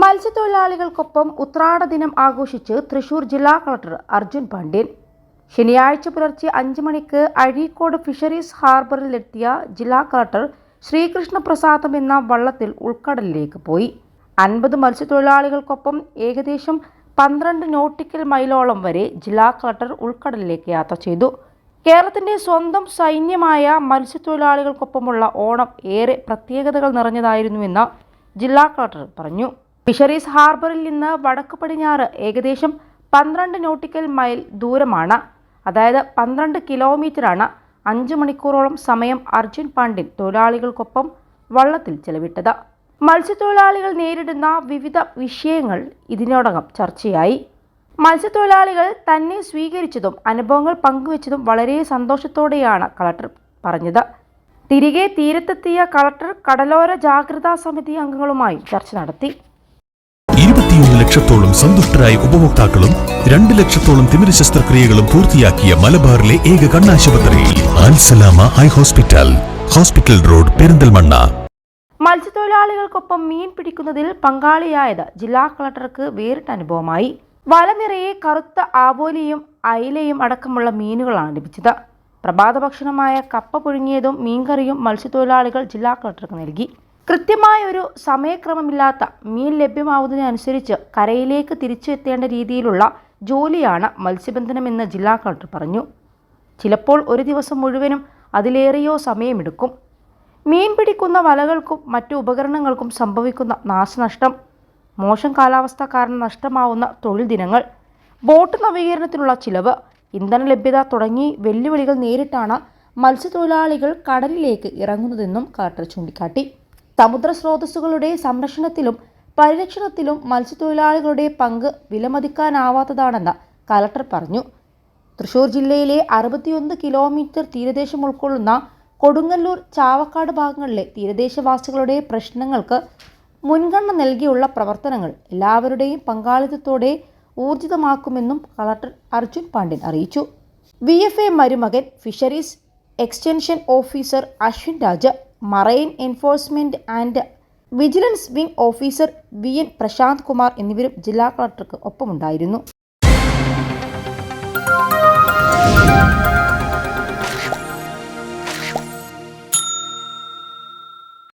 മത്സ്യത്തൊഴിലാളികൾക്കൊപ്പം ഉത്രാട ദിനം ആഘോഷിച്ച് തൃശൂർ ജില്ലാ കളക്ടർ അർജുൻ പാണ്ഡ്യൻ. ശനിയാഴ്ച പുലർച്ചെ അഞ്ച് മണിക്ക് അഴീക്കോട് ഫിഷറീസ് ഹാർബറിലെത്തിയ ജില്ലാ കളക്ടർ ശ്രീകൃഷ്ണ പ്രസാദം എന്ന വള്ളത്തിൽ ഉൾക്കടലിലേക്ക് പോയി. അൻപത് മത്സ്യത്തൊഴിലാളികൾക്കൊപ്പം ഏകദേശം പന്ത്രണ്ട് നോട്ടിക്കൽ മൈലോളം വരെ ജില്ലാ കളക്ടർ ഉൾക്കടലിലേക്ക് യാത്ര ചെയ്തു. കേരളത്തിന്റെ സ്വന്തം സൈന്യമായ മത്സ്യത്തൊഴിലാളികൾക്കൊപ്പമുള്ള ഓണം ഏറെ പ്രത്യേകതകൾ നിറഞ്ഞതായിരുന്നുവെന്ന് ജില്ലാ കളക്ടർ പറഞ്ഞു. ഫിഷറീസ് ഹാർബറിൽ നിന്ന് വടക്ക് പടിഞ്ഞാറ് ഏകദേശം പന്ത്രണ്ട് നോട്ടിക്കൽ മൈൽ ദൂരമാണ്. അതായത് പന്ത്രണ്ട് കിലോമീറ്ററാണ് അഞ്ച് മണിക്കൂറോളം സമയം അർജുൻ പാണ്ഡ്യൻ തൊഴിലാളികൾക്കൊപ്പം വള്ളത്തിൽ ചെലവിട്ടത്. മത്സ്യത്തൊഴിലാളികൾ നേരിടുന്ന വിവിധ വിഷയങ്ങൾ ഇതിനോടകം ചർച്ചയായി. മത്സ്യത്തൊഴിലാളികൾ തന്നെ സ്വീകരിച്ചതും അനുഭവങ്ങൾ പങ്കുവച്ചതും വളരെ സന്തോഷത്തോടെയാണ് കളക്ടർ പറഞ്ഞത്. തിരികെ തീരത്തെത്തിയ കളക്ടർ കടലോര ജാഗ്രതാ സമിതി അംഗങ്ങളുമായി ചർച്ച നടത്തി. ലക്ഷത്തോളം സന്തുഷ്ടരായ ഉപഭോക്താക്കളും രണ്ട് ലക്ഷത്തോളം തിമിര ശസ്ത്രക്രിയകളും പൂർത്തിയാക്കിയ മലബാറിലെ ഏക കണ്ണാശുപത്രി Ansalama eye hospital hospital road Perinthalmanna. മത്സ്യത്തൊഴിലാളികൾക്കൊപ്പം മീൻ പിടിക്കുന്നതിൽ പങ്കാളിയായത് ജില്ലാ കളക്ടർക്ക് വേറിട്ട അനുഭവമായി. വല നിറയെ കറുത്ത ആവോലിയും അയിലയും അടക്കമുള്ള മീനുകളാണ് ലഭിച്ചത്. പ്രഭാത ഭക്ഷണമായ കപ്പ പുഴുങ്ങിയതും മീൻകറിയും മത്സ്യത്തൊഴിലാളികൾ ജില്ലാ കളക്ടർക്ക് നൽകി. കൃത്യമായ ഒരു സമയക്രമമില്ലാത്ത മീൻ ലഭ്യമാവുന്നതിനനുസരിച്ച് കരയിലേക്ക് തിരിച്ചെത്തേണ്ട രീതിയിലുള്ള ജോലിയാണ് മത്സ്യബന്ധനമെന്ന് ജില്ലാ കളക്ടർ പറഞ്ഞു. ചിലപ്പോൾ ഒരു ദിവസം മുഴുവനും അതിലേറെയോ സമയമെടുക്കും. മീൻ പിടിക്കുന്ന വലകൾക്കും മറ്റു ഉപകരണങ്ങൾക്കും സംഭവിക്കുന്ന നാശനഷ്ടം മോശം കാലാവസ്ഥ കാരണം നഷ്ടമാവുന്ന തൊഴിൽ ദിനങ്ങൾ ബോട്ട് നവീകരണത്തിനുള്ള ചിലവ് ഇന്ധന ലഭ്യത തുടങ്ങി വെല്ലുവിളികൾ നേരിട്ടാണ് മത്സ്യത്തൊഴിലാളികൾ കടലിലേക്ക് ഇറങ്ങുന്നതെന്നും കളക്ടർ ചൂണ്ടിക്കാട്ടി. സമുദ്ര സ്രോതസ്സുകളുടെ സംരക്ഷണത്തിലും പരിരക്ഷണത്തിലും മത്സ്യത്തൊഴിലാളികളുടെ പങ്ക് വിലമതിക്കാനാവാത്തതാണെന്ന് കലക്ടർ പറഞ്ഞു. തൃശൂർ ജില്ലയിലെ അറുപത്തിയൊന്ന് കിലോമീറ്റർ തീരദേശം ഉൾക്കൊള്ളുന്ന കൊടുങ്ങല്ലൂർ ചാവക്കാട് ഭാഗങ്ങളിലെ തീരദേശവാസികളുടെ പ്രശ്നങ്ങൾക്ക് മുൻഗണന നൽകിയുള്ള പ്രവർത്തനങ്ങൾ എല്ലാവരുടെയും പങ്കാളിത്തത്തോടെ ഊർജിതമാക്കുമെന്നും കളക്ടർ അർജുൻ പാണ്ഡ്യൻ അറിയിച്ചു. വി എഫ് എ മരുമകൻ fisheries extension officer Ashwin Raj marine enforcement and vigilance wing officer V N Prashant Kumar എന്നിവരും ജില്ലാ കളക്ടർക്ക് ഒപ്പമുണ്ടായിരുന്നു.